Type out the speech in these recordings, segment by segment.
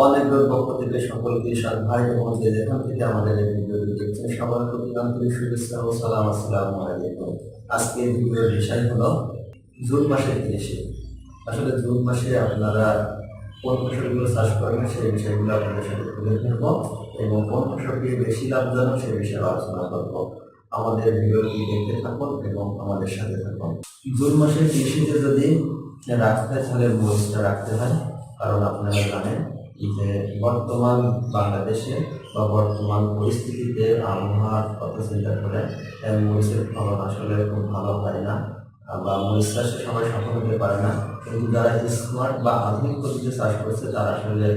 অনেকের পক্ষ থেকে সকল কৃষক ভাই এবং যে যেখান থেকে আমাদের এই ভিডিওটি দেখছেন, সবার প্রতি আন্তরিক শুভেচ্ছা ও সালাম, আসসালামু আলাইকুম। আজকের ভিডিওর বিষয় হলো জুন মাসের কৃষি। আসলে জুন মাসে আপনারা কোন ফসলগুলো চাষ করবেন সেই বিষয়গুলো আপনাদের সাথে তুলে ধরবো এবং কোন ফসলটি বেশি লাভজনক সেই বিষয়ে আলোচনা করব। আমাদের ভিডিওটি দেখতে থাকুন এবং আমাদের সাথে থাকুন। জুন মাসের কৃষিতে যদি রাখতে হয় তাহলে রাখতে হয়, কারণ আপনারা জানেন যে বর্তমান বাংলাদেশে বা বর্তমান পরিস্থিতিতে আবহাওয়ার কথা চিন্তা করে মরিচের ফলন আসলে খুব ভালো হয় না। বা মরিচ চাষে সবাই সফল হতে পারে না। কিন্তু যারা স্মার্ট বা আধুনিক পদ্ধতিতে চাষ করছে, তারা আসলে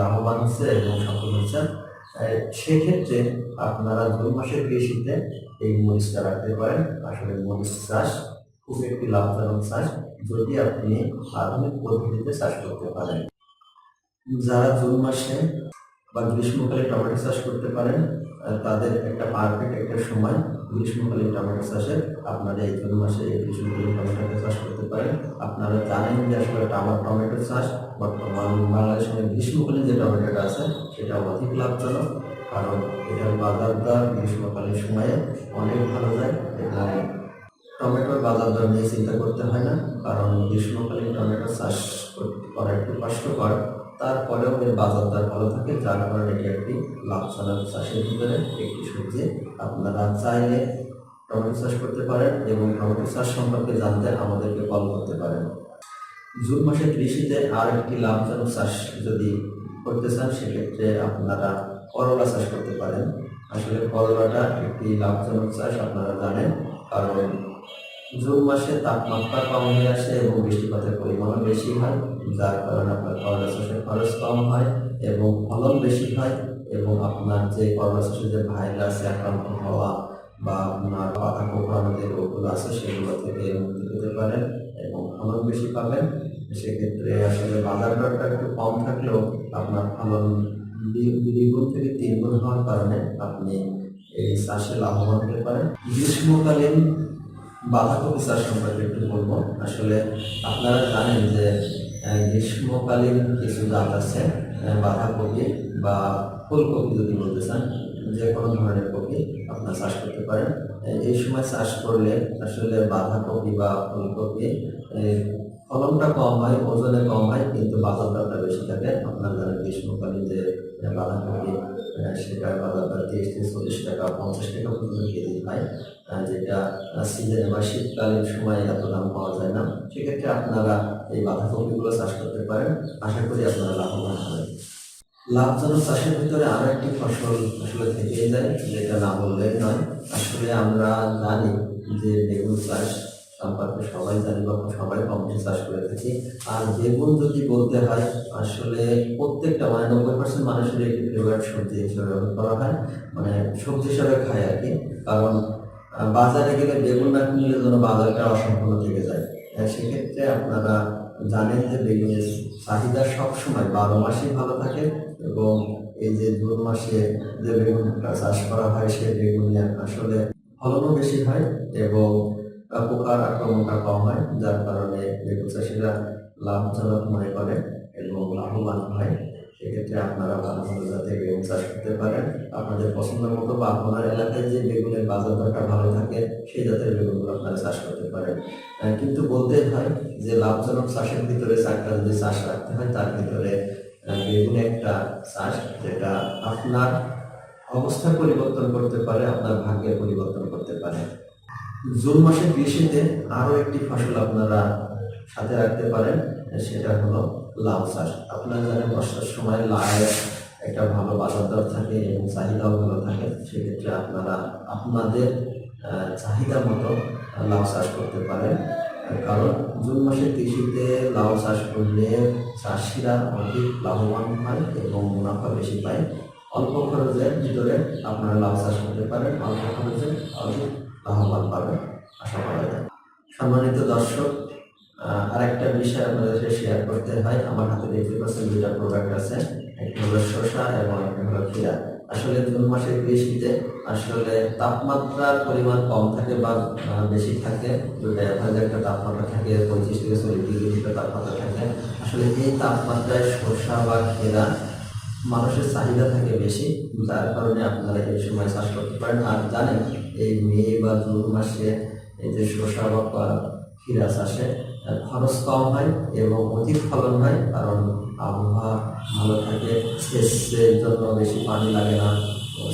লাভবান হচ্ছে এবং সফল হচ্ছে। সেক্ষেত্রে আপনারা দুই মাসের কৃষিতে এই মরিচটা রাখতে পারেন। আসলে মরিচ চাষ খুব একটি লাভজনক চাষ। যদি আপনি আধুনিক পদ্ধতিতে চাষ করতে পারেন। যারা জুন মাসে বা গ্রীষ্মকালে টমেটো চাষ করতে পারেন তাদের একটা পারফেক্ট একটা সময় গ্রীষ্মকালীন টমেটো চাষের। আপনারা এই জুন মাসে গ্রীষ্মকালীন টমেটো চাষ করতে পারেন। আপনারা জানেন যে আসলে টামার টমেটো চাষ বর্তমান বাংলাদেশের গ্রীষ্মকালীন যে টমেটোটা আছে সেটা অধিক লাভজনক। কারণ এটার বাজার দর গ্রীষ্মকালীন সময়ে অনেক ভালো যায়। এবং টমেটোর বাজার দর নিয়ে চিন্তা করতে হয় না। কারণ গ্রীষ্মকালীন টমেটো চাষ করা একটু কষ্টকর। তারপরেও এর বাজার দর ভালো থাকে, যার কারণে এটি একটি লাভজনক চাষের ভিতরে একটি সবজি। আপনারা চাইলে টমেটো চাষ করতে পারেন এবং টমেটো চাষ সম্পর্কে জানতে আমাদেরকে কল করতে পারেন। জুন মাসে কৃষিতে আর একটি লাভজনক চাষ যদি করতে চান, সেক্ষেত্রে আপনারা করলা চাষ করতে পারেন। আসলে করলাটা একটি লাভজনক চাষ, আপনারা জানেন, কারণ জুন মাসে তাপমাত্রা কম হয়ে আসে এবং বৃষ্টিপাতের পরিমাণও বেশি হয়, যার কারণে আপনার করলা চাষের খরচ কম হয় এবং ফলন বেশি হয় এবং আপনার যে করলা চাষের যে ভাইরাস আক্রান্ত হওয়া বা আপনার পাতা কোঁকড়ানো যে রোগগুলো আছে, সেগুলো থেকে মুক্তি পেতে পারেন এবং ফলন বেশি পাবেন। সেক্ষেত্রে আসলে বাজার দরটা একটু কম থাকলেও আপনার ফলন দ্বিগুণ থেকে তিন গুণ হওয়ার কারণে আপনি এই চাষে লাভবান হতে পারেন। গ্রীষ্মকালীন বাঁধাকপি চাষ সম্পর্কে একটু বলব। আসলে আপনারা জানেন যে গ্রীষ্মকালীন কিছু জাত আছে বাঁধাকপি বা ফুলকপি যদি বলতে চান, যে কোনো ধরনের কপি আপনার চাষ করতে পারেন। এই সময় চাষ করলে আসলে বাঁধাকপি বা ফুলকপি ফলনটা কম হয়, ওজনে কম হয়, কিন্তু বাজার দরটা বেশি থাকে। আপনার জানেন গ্রীষ্মকালীন যে বাঁধাকপি সেটার বাজার তিরিশ থেকে চল্লিশ টাকা, পঞ্চাশ টাকা পর্যন্ত কেজি হয় যেটা সিজনে বা শীতকালীন সময় এত দাম পাওয়া যায় না। সেক্ষেত্রে আপনারা এই বাঁধাকপিগুলো চাষ করতে পারেন। আশা করি আপনারা লাভবান হবেন। লাভজনক চাষের ভিতরে আরও একটি ফসল আসলে থেকেই যায়, যেটা না বললেই নয়। আসলে আমরা জানি যে বেগুন চাষ সম্পর্কে সবাই জানি বা সবাই কম চাষ করে থাকি। আর বেগুন যদি বলতে হয় আসলে প্রত্যেকটা মানে নব্বই পার্সেন্ট মানুষের একটি ফেভারিট সবজি হিসেবে ব্যবহার করা হয়। মানে সবজি হিসাবে খায় আর কি। কারণ বাজারে গেলে বেগুন না কিনলে যেন বাজারটা অসম্পূর্ণ থেকে যায়। আহ, সেক্ষেত্রে আপনারা জানেন যে বেগুনের চাহিদা সবসময় বারো মাসেই ভালো থাকে এবং এই যে জুন মাসে যে বেগুনটা চাষ করা হয় সেই বেগুনে আসলে ফলনও বেশি হয় এবং পোকার আক্রমণটা কম হয়, যার কারণে বেগুন চাষিরা লাভজনক মনে করে এবং লাভবান হয়। সেক্ষেত্রে আপনারা ভালো ভালো জাতের বেগুন চাষ করতে পারেন। আপনাদের পছন্দ মতো বা আপনার এলাকায় যে বেগুনের বাজার দরটা ভালো থাকে, সেই জাতের বেগুনগুলো আপনারা চাষ করতে পারেন। কিন্তু বলতে হয় যে লাভজনক চাষের ভিতরে চারটা যদি চাষ রাখতে হয়, তার ভিতরে বেগুন একটা চাষ যেটা আপনার অবস্থা পরিবর্তন করতে পারে, আপনার ভাগ্যের পরিবর্তন করতে পারে। জুন মাসের কৃষিতে আরও একটি ফসল আপনারা সাথে রাখতে পারেন, সেটা হলো লাউ চাষ। আপনারা জানেন বর্ষার সময় লাউয়ের একটা ভালো বাজার দর থাকে এবং চাহিদাও ভালো থাকে। সেক্ষেত্রে আপনারা আপনাদের চাহিদা মতো লাউ চাষ করতে পারেন। কারণ জুন মাসের কৃষিতে লাউ চাষ করলে চাষিরা অধিক লাভবান হয় এবং মুনাফা বেশি পায়। অল্প খরচের ভিতরে আপনারা লাউ চাষ করতে পারেন, অল্প খরচে অধিক লাভবান পাবেন। আশা করা যায়। সম্মানিত দর্শক আরেকটা বিষয় আপনাদের শেয়ার করতে হয়। আমার হাতে দেখতে পাচ্ছেন দুইটা প্রোডাক্ট আছে। একটা হলো শসা এবং একটা হলো খিরা আসলে জুন মাসের কৃষিতে আসলে তাপমাত্রার পরিমাণ কম থাকে বা বেশি থাকে। দুইটা অ্যাভারেজ একটা তাপমাত্রা থাকে, পঁচিশ থেকে চল্লিশ ডিগ্রি তাপমাত্রা থাকে। আসলে এই তাপমাত্রায় শসা বা খেরা মানুষের চাহিদা থাকে বেশি যার কারণে আপনারা এই সময় চাষ করতে পারেন। আর জানেন, এই মে বা জুন মাসে এই যে শসা বা ক্ষীরা চাষে খরচ কম হয় এবং অধিক ফলন হয়, কারণ আবহাওয়া ভালো থাকে, সেচের জন্য বেশি পানি লাগে না,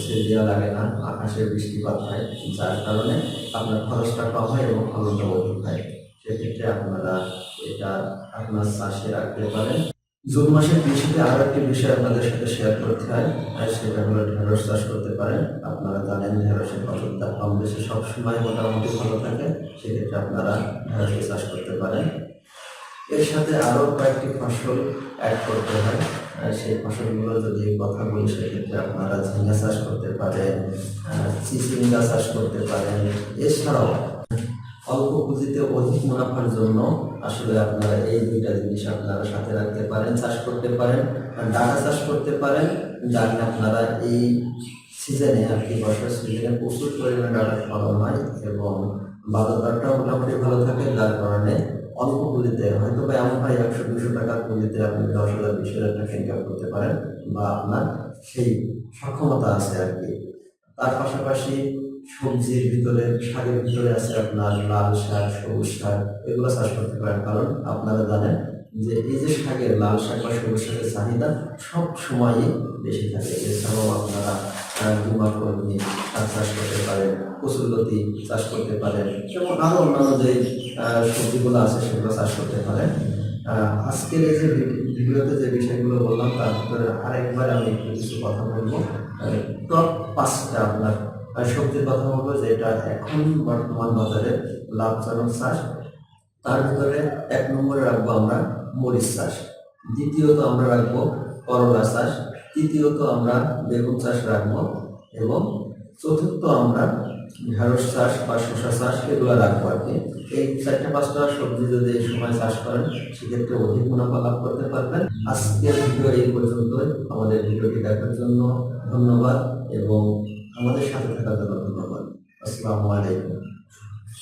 সেচ দেওয়া লাগে না, আকাশে বৃষ্টিপাত হয়, যার কারণে আপনার খরচটা কম হয় এবং ফলনটা অধিক হয়। সেক্ষেত্রে আপনারা এটা আপনার চাষে রাখতে পারেন। জুন মাসের কৃষিতে আরও একটি বিষয় আপনাদের সাথে শেয়ার করতে হয় আর সেটা হলো ঢেঁড়স চাষ করতে পারেন। আপনারা জানেন ঢেঁড়সের ফসলটা কম বেশি সবসময় মোটামুটি ভালো থাকে। সেক্ষেত্রে আপনারা ঢেঁড়সের চাষ করতে পারেন। এর সাথে আরও কয়েকটি ফসল অ্যাড করতে হয়। সেই ফসলগুলো যদি কথা বলি, সেক্ষেত্রে আপনারা ঝিঙ্গা চাষ করতে পারেন চিচিঙ্গা চাষ করতে পারেন। এছাড়াও অল্প পুঁজিতে অধিক মুনাফার জন্য আসলে আপনারা এই দুইটা জিনিস আপনারা সাথে রাখতে পারেন, চাষ করতে পারেন, আর ডাটা চাষ করতে পারেন। যাতে আপনারা এই সিজনে আর কি বর্ষার সিজনে প্রচুর পরিমাণে ডাটা ফলন হয় এবং বাজারটাও মোটামুটি ভালো থাকে যার কারণে অল্প পুঁজিতে হয়তো বা এমন হয় একশো, দুশো টাকার পুঁজিতে আপনি দশ হাজার, বিশ হাজার টাকা ইনকাম করতে পারেন বা আপনার সেই সক্ষমতা আছে আর কি। তার পাশাপাশি সবজির ভিতরে, শাকের ভিতরে আছে আপনার লাল শাক, সবুজ শাক, এগুলো চাষ করতে পারেন। কারণ আপনারা জানেন যে এই যে শাকের লাল শাক বা সবুজ শাকের চাহিদা সব সময়ই বেশি থাকে। এছাড়াও আপনারা বিমা কর্মী চাষ করতে পারেন, কচুরলতি চাষ করতে পারেন এবং আরও অন্যান্য যে সবজিগুলো আছে সেগুলো চাষ করতে পারেন। আজকের এই যে ভিডিওতে যে বিষয়গুলো বললাম, তার ভিতরে আরেকবার আমি একটু কিছু কথা বলব। টপ পাঁচটা আপনার সবজির কথা বলব যেটা এখন বর্তমান বাজারে লাভজনক চাষ। তার ভিতরে এক নম্বরে রাখব আমরা মরিচ চাষ। দ্বিতীয়ত আমরা রাখব করলা চাষ। তৃতীয়ত আমরা বেগুন চাষ রাখব এবং চতুর্থ আমরা ঢেঁড়স চাষ বা শসা চাষ এগুলো রাখব আর কি। এই চারটে পাঁচটা সবজি যদি এই সময় চাষ করেন, সেক্ষেত্রে অধিক মুনাফা লাভ করতে পারবেন। আজকের ভিডিও এই পর্যন্তই। আমাদের ভিডিওটি দেখার জন্য ধন্যবাদ এবং আমাদের সাথে থাকার জন্য ধন্যবাদ আসসালামু আলাইকুম